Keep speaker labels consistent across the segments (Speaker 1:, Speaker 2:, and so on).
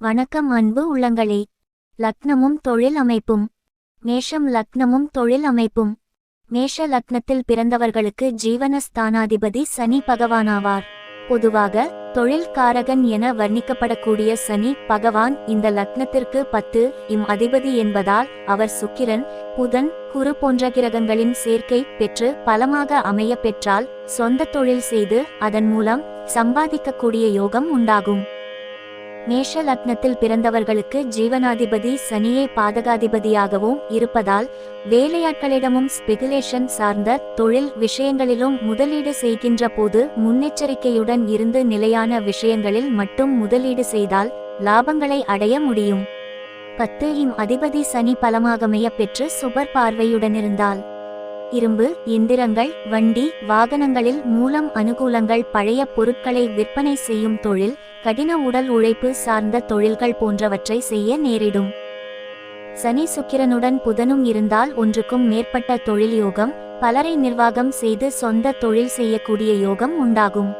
Speaker 1: வணக்கம் அன்பு உள்ளங்களே. லக்னமும் தொழில் அமைப்பும். மேஷம் லக்னமும் தொழில் அமைப்பும். மேஷ லக்னத்தில் பிறந்தவர்களுக்கு ஜீவனஸ்தானாதிபதி சனி பகவானாவார். பொதுவாக தொழில்காரகன் என வர்ணிக்கப்படக்கூடிய சனி பகவான் இந்த லக்னத்திற்கு பத்து இம் அதிபதி என்பதால் அவர் சுக்கிரன் புதன் குரு போன்ற கிரகங்களின் சேர்க்கை பெற்று பலமாக அமைய பெற்றால் சொந்த தொழில் செய்து அதன் மூலம் சம்பாதிக்கக்கூடிய யோகம் உண்டாகும். மேஷ லக்னத்தில் பிறந்தவர்களுக்கு ஜீவனாதிபதி சனியே பாதகாதிபதியாகவும் இருப்பதால் வேலையாட்களிடமும் ஸ்பெகுலேஷன் சார்ந்த தொழில் விஷயங்களிலும் முதலீடு செய்கின்ற போது முன்னெச்சரிக்கையுடன் இருந்து நிலையான விஷயங்களில் மட்டும் முதலீடு செய்தால் லாபங்களை அடைய முடியும். பத்து இம் அதிபதி சனி பலமாகமைய பெற்று சுபர் பார்வையுடனிருந்தால். இரும்பு எந்திரங்கள் வண்டி வாகனங்களில் மூலம் அனுகூலங்கள் பழைய பொருட்களை விற்பனை செய்யும் தொழில் கடின உடல் உழைப்பு சார்ந்த தொழில்கள் போன்றவற்றை செய்ய நேரிடும். சனி சுக்கிரனுடன் புதனும் இருந்தால் ஒன்றுக்கும் மேற்பட்ட தொழில் யோகம் பலரை நிர்வாகம் செய்து சொந்த தொழில் செய்யக்கூடிய யோகம் உண்டாகும்.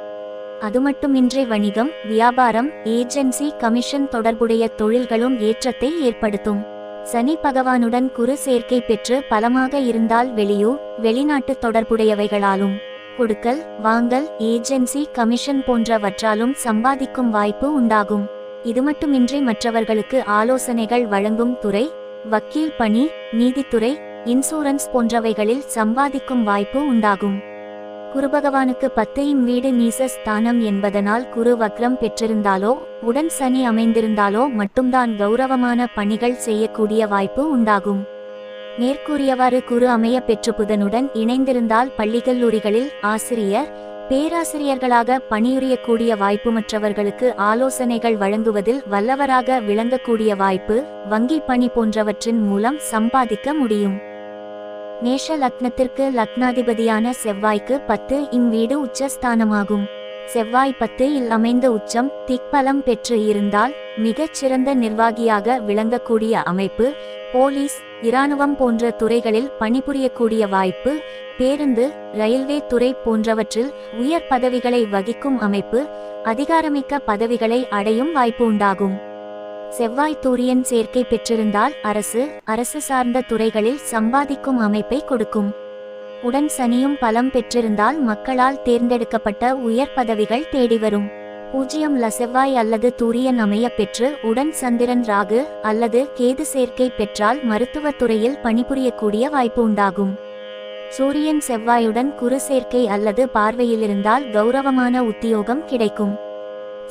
Speaker 1: அதுமட்டுமின்றி வணிகம் வியாபாரம் ஏஜென்சி கமிஷன் தொடர்புடைய தொழில்களும் ஏற்றத்தை ஏற்படுத்தும். சனி பகவானுடன் குரு சேர்க்கை பெற்று பலமாக இருந்தால் வெளியூர் வெளிநாட்டு தொடர்புடையவைகளாலும் கொடுக்கல் வாங்கல் ஏஜென்சி கமிஷன் போன்றவற்றாலும் சம்பாதிக்கும் வாய்ப்பு உண்டாகும். இது மட்டுமின்றி மற்றவர்களுக்கு ஆலோசனைகள் வழங்கும் துறை வக்கீல் பணி நீதித்துறை இன்சூரன்ஸ் போன்றவைகளில் சம்பாதிக்கும் வாய்ப்பு உண்டாகும். குருபகவானுக்கு பத்தையும் வீடு நீச ஸ்தானம் என்பதனால் குரு வக்ரம் பெற்றிருந்தாலோ உடன் சனி அமைந்திருந்தாலோ மட்டும்தான் கௌரவமான பணிகள் செய்யக்கூடிய வாய்ப்பு உண்டாகும். மேற்கூறியவாறு குரு அமைய பெற்று புதனுடன் இணைந்திருந்தால் பள்ளிக்கல்லூரிகளில் ஆசிரியர் பேராசிரியர்களாக பணியுரியக்கூடிய வாய்ப்பு மற்றவர்களுக்கு ஆலோசனைகள் வழங்குவதில் வல்லவராக விளங்கக்கூடிய வாய்ப்பு வங்கி பணி போன்றவற்றின் மூலம் சம்பாதிக்க முடியும். மேஷ லக்னத்திற்கு லக்னாதிபதியான செவ்வாய்க்கு பத்து இம் வீடு உச்சஸ்தானமாகும். செவ்வாய் பத்து இல் அமைந்த உச்சம் திக்பலம் பெற்று இருந்தால் மிகச் சிறந்த நிர்வாகியாக விளங்கக்கூடிய அமைப்பு போலீஸ் இராணுவம் போன்ற துறைகளில் பணிபுரியக்கூடிய வாய்ப்பு பேருந்து ரயில்வே துறை போன்றவற்றில் உயர் பதவிகளை வகிக்கும் அமைப்பு அதிகாரமிக்க பதவிகளை அடையும் வாய்ப்பு உண்டாகும். செவ்வாய் தூரியன் சேர்க்கை பெற்றிருந்தால் அரசு அரசு சார்ந்த துறைகளில் சம்பாதிக்கும் அமைப்பை கொடுக்கும். உடன் சனியும் பலம் பெற்றிருந்தால் மக்களால் தேர்ந்தெடுக்கப்பட்ட உயர் பதவிகள் தேடி வரும். பூஜ்யம் ல செவ்வாய் அல்லது தூரியன் அமைய பெற்று உடன் சந்திரன் ராகு அல்லது கேது சேர்க்கை பெற்றால் மருத்துவத் துறையில் பணிபுரியக்கூடிய வாய்ப்பு உண்டாகும். சூரியன் செவ்வாயுடன் குரு சேர்க்கை அல்லது பார்வையிலிருந்தால் கௌரவமான உத்தியோகம் கிடைக்கும்.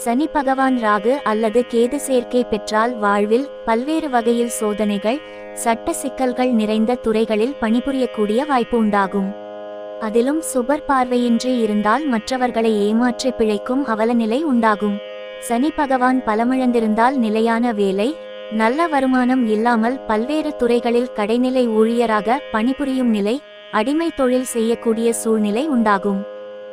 Speaker 1: சனி பகவான் ராகு அல்லது கேது சேர்க்கை பெற்றால் வாழ்வில் பல்வேறு வகையில் சோதனைகள் சட்ட சிக்கல்கள் நிறைந்த துறைகளில் பணிபுரியக்கூடிய வாய்ப்பு உண்டாகும். அதிலும் சுபர் பார்வையின்றி இருந்தால் மற்றவர்களை ஏமாற்றி பிழைக்கும் அவலநிலை உண்டாகும். சனி பகவான் பலமிழந்திருந்தால் நிலையான வேலை நல்ல வருமானம் இல்லாமல் பல்வேறு துறைகளில் கடைநிலை ஊழியராக பணிபுரியும் நிலை அடிமை தொழில் செய்யக்கூடிய சூழ்நிலை உண்டாகும்.